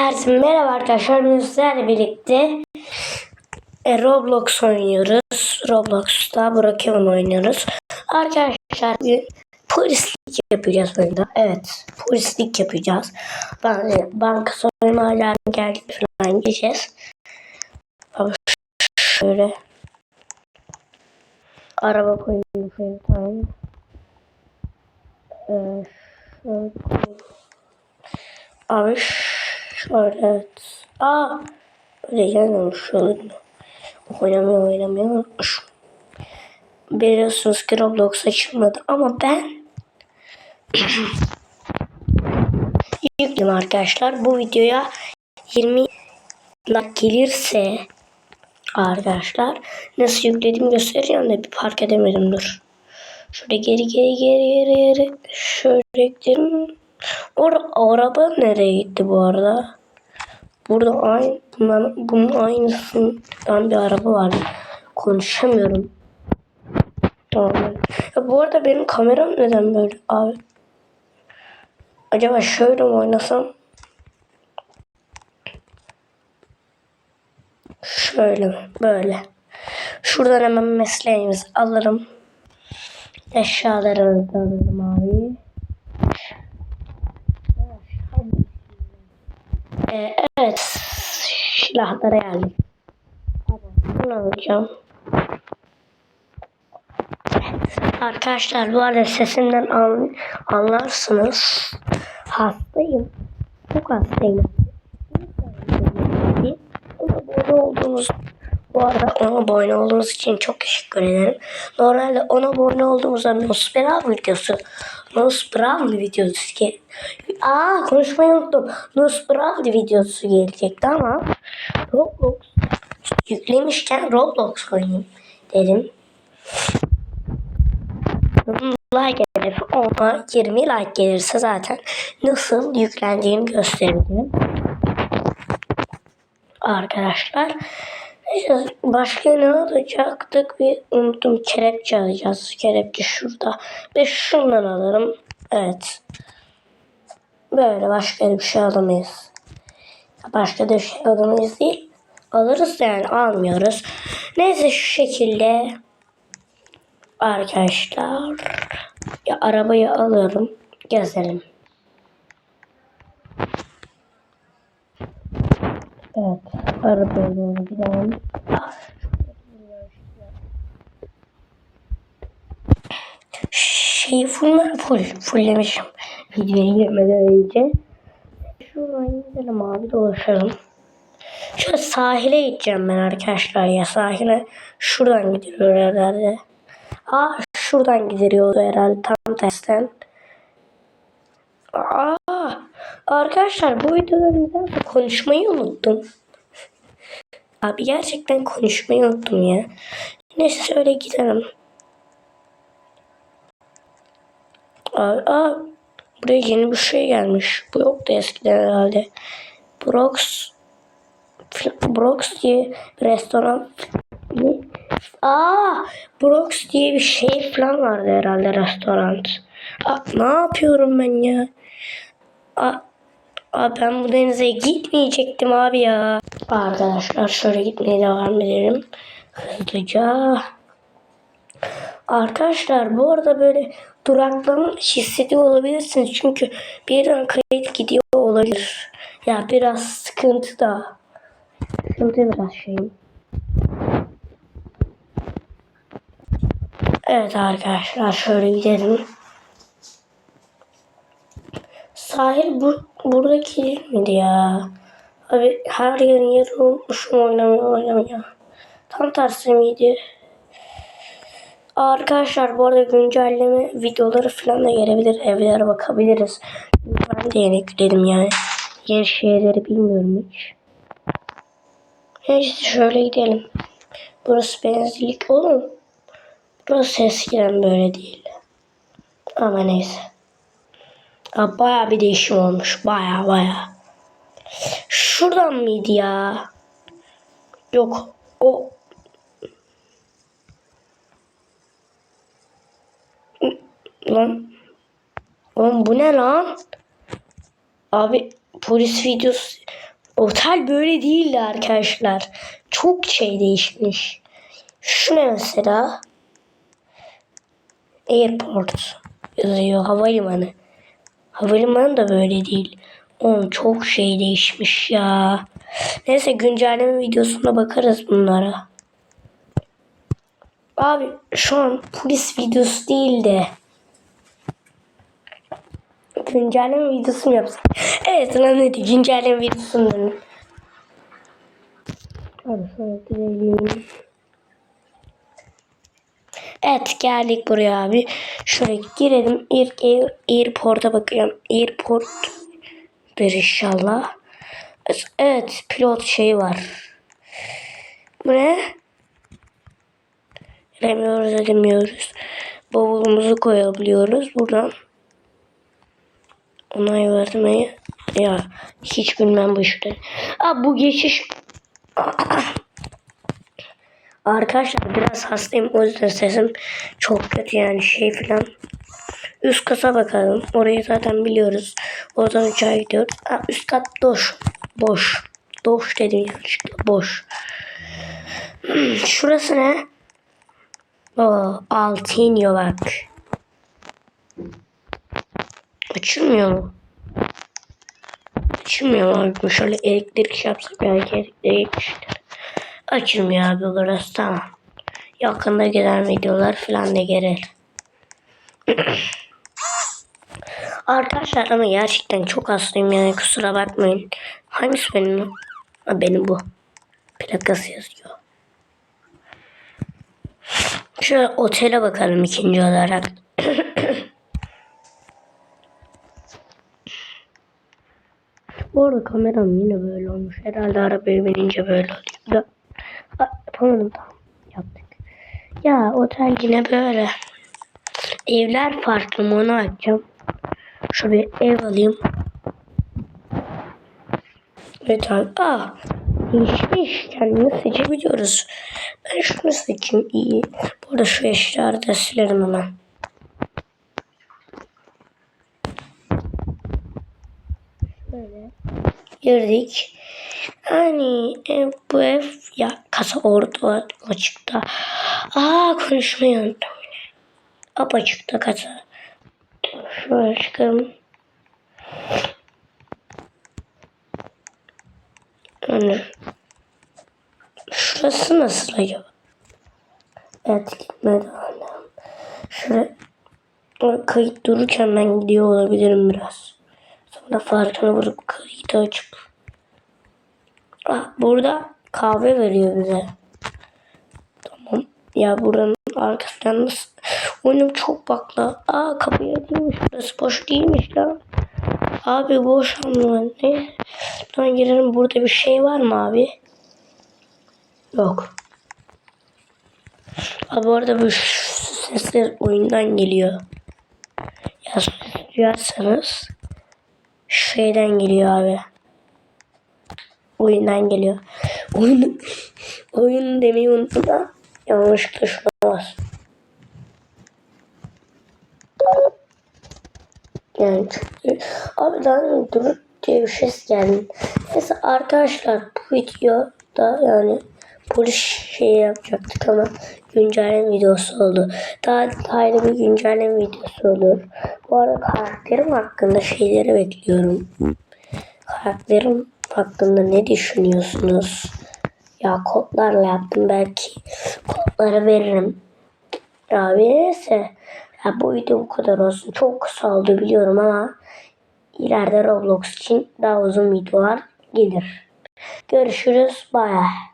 Herkese merhaba arkadaşlar. Bugün sizlerle birlikte e, Roblox oynuyoruz. Roblox'ta Brokeman oynuyoruz. Arkadaşlar bugün polislik yapacağız oyunda. Evet polislik yapacağız. Ban banka soyma alarmı geldi falan gideceğiz. Ama şöyle araba koyayım tane. Ee, şöyle koyayım. Abi şöyle evet. Aa böyle gelmemiş olur mu? Oynamıyor oynamıyor unutmuşum. Biliyorsunuz ki Roblox açılmadı ama ben yüklüm arkadaşlar. Bu videoya 20 like gelirse arkadaşlar nasıl yüklediğimi göstereceğim de bir fark edemedim dur. Şöyle geri geri geri geri geri şöyle gidelim. Or araba nereye gitti bu arada? Burada aynı bunların, bunun aynısından bir araba var. Konuşamıyorum. Tamam. Ya bu arada benim kameram neden böyle abi? Acaba şöyle mi oynasam? Şöyle? Böyle. Şuradan hemen mesleğimizi alırım. Eşyalarımızı alırım abi. Ee, evet. Silahlara geldik. Bunu alacağım. Arkadaşlar bu arada sesimden an, anlarsınız. Hastayım. Çok hastayım. Ona abone olduğunuz bu arada ona abone olduğunuz için çok teşekkür ederim. Normalde ona abone olduğumuzda Nosferatu videosu Nosferatu videosu ki Aa konuşmayı unuttum. Nosferatu videosu gelecekti ama Roblox yüklemişken Roblox oynayayım dedim. Like hedefi ona 20 like gelirse zaten nasıl yüklendiğini göstereceğim. Arkadaşlar Başka ne alacaktık bir unuttum kelepçe alacağız. Kelepçe şurada. Ve şundan alırım. Evet. Böyle başka bir şey alamayız. Başka da bir şey alamayız değil. Alırız yani almıyoruz. Neyse şu şekilde arkadaşlar ya arabayı alırım gezelim. Evet, arabaya doğru gidelim. Şeyi full, full, fulllemişim. Videoya girmeden önce. Şuradan gidelim abi dolaşalım. Şöyle sahile gideceğim ben arkadaşlar ya. Sahile şuradan gidiyor herhalde. Aa şuradan gidiyor herhalde tam tersten. Aa arkadaşlar bu videoda nedense konuşmayı unuttum. Abi gerçekten konuşmayı unuttum ya. Neyse şöyle gidelim. Abi, aa, buraya yeni bir şey gelmiş. Bu yoktu eskiden herhalde. Brox Brox diye bir restoran? Aa, Brox diye bir şey falan vardı herhalde restoran. Aa, ne yapıyorum ben ya? Aa, aa, ben bu denize gitmeyecektim abi ya. Arkadaşlar şöyle gitmeye devam edelim. Hızlıca. Arkadaşlar bu arada böyle duraklama hissediyor olabilirsiniz. Çünkü birden kayıt gidiyor olabilir. Ya biraz sıkıntı da. Sıkıntı biraz şeyim. Evet arkadaşlar şöyle gidelim. Sahil bu, buradaki miydi ya? Abi her yeri unutmuşum oynamaya oynamaya. Tam tersi miydi? Arkadaşlar bu arada güncelleme videoları falan da gelebilir. Evlere bakabiliriz. Ben de yeni yükledim yani. Yeni şeyleri bilmiyorum hiç. Neyse şöyle gidelim. Burası benzinlik oğlum. Burası eskiden böyle değil. Ama neyse. Aa, bayağı bir değişim olmuş. Bayağı bayağı. Şuradan mıydı ya? Yok. O Lan. Oğlum bu ne lan? Abi polis videosu Otel böyle değildi arkadaşlar. Çok şey değişmiş. Şu ne mesela? Airport yazıyor. Havalimanı. Havalimanı da böyle değil. Oğlum çok şey değişmiş ya. Neyse güncelleme videosuna bakarız bunlara. Abi şu an polis videosu değil de güncelleme videosu yapsak? Evet lan diyor? Güncelleme videosunu dönün. Hadi gidelim. Evet geldik buraya abi. Şöyle girelim. İlk air, airport'a bakıyorum. Airport inşallah. Evet pilot şeyi var. Bu ne? Giremiyoruz edemiyoruz. Bavulumuzu koyabiliyoruz buradan. Onay vermeyi. Ya hiç bilmem bu işleri. Aa bu geçiş. Arkadaşlar biraz hastayım o yüzden sesim çok kötü yani şey filan. Üst kata bakalım. Orayı zaten biliyoruz. Oradan uçağa gidiyoruz. Aa, üst kat boş. Boş. Boş dedim yanlışlıkla. Boş. Şurası ne? Oo, altı iniyor bak. Açılmıyor mu? Açılmıyor abi? Şöyle elektrik şey yapsak belki elektrik. Açılmıyor abi burası tamam. Yakında gelen videolar falan da gelir. Arkadaşlar ama gerçekten çok hastayım yani kusura bakmayın. Hangisi benim? Ha, benim bu. Plakası yazıyor. Şöyle otele bakalım ikinci olarak. Bu arada kameram yine böyle olmuş. Herhalde arabaya binince böyle oluyor. Da, Aa, yapamadım tamam. Yaptık. Ya otel yine böyle. Evler farklı mı onu açacağım. Şöyle bir ev alayım. Evet abi. Aa, değişmiş. Kendini seçebiliyoruz. Ben şunu seçeyim iyi. Bu arada şu eşyaları da silerim hemen. Şöyle girdik. Yani ev, bu ev ya kasa orada açıkta. Aa konuşmayı unuttum. Apaçıkta kasa. Şöyle çıkalım. Yani şurası nasıl acaba? Evet gitmedi hala. Şöyle kayıt dururken ben gidiyor olabilirim biraz. Sonra farkına vurup kayıtı açıp. Ah, burada kahve veriyor bize. Tamam. Ya buranın arkasından nasıl? Oyunum çok bakla. Aa kapıya değilmiş burası. Boş değilmiş lan. Abi boş ama ne? Ben girelim burada bir şey var mı abi? Yok. Abi orada bu sesler oyundan geliyor. Ya ses duyarsanız şeyden geliyor abi. Oyundan geliyor. Oyun, oyun demeyi unuttum da yanlışlıkla şuna bas. Yani çünkü abi daha dur diye bir ses geldi. Neyse arkadaşlar bu videoda yani polis şey yapacaktık ama güncelleme videosu oldu. Daha detaylı bir güncelleme videosu olur. Bu arada karakterim hakkında şeyleri bekliyorum. Karakterim hakkında ne düşünüyorsunuz? Ya kodlarla yaptım belki kodları veririm. Abi neyse. Ya bu video bu kadar olsun. Çok kısa oldu biliyorum ama ileride Roblox için daha uzun videolar gelir. Görüşürüz. Bye.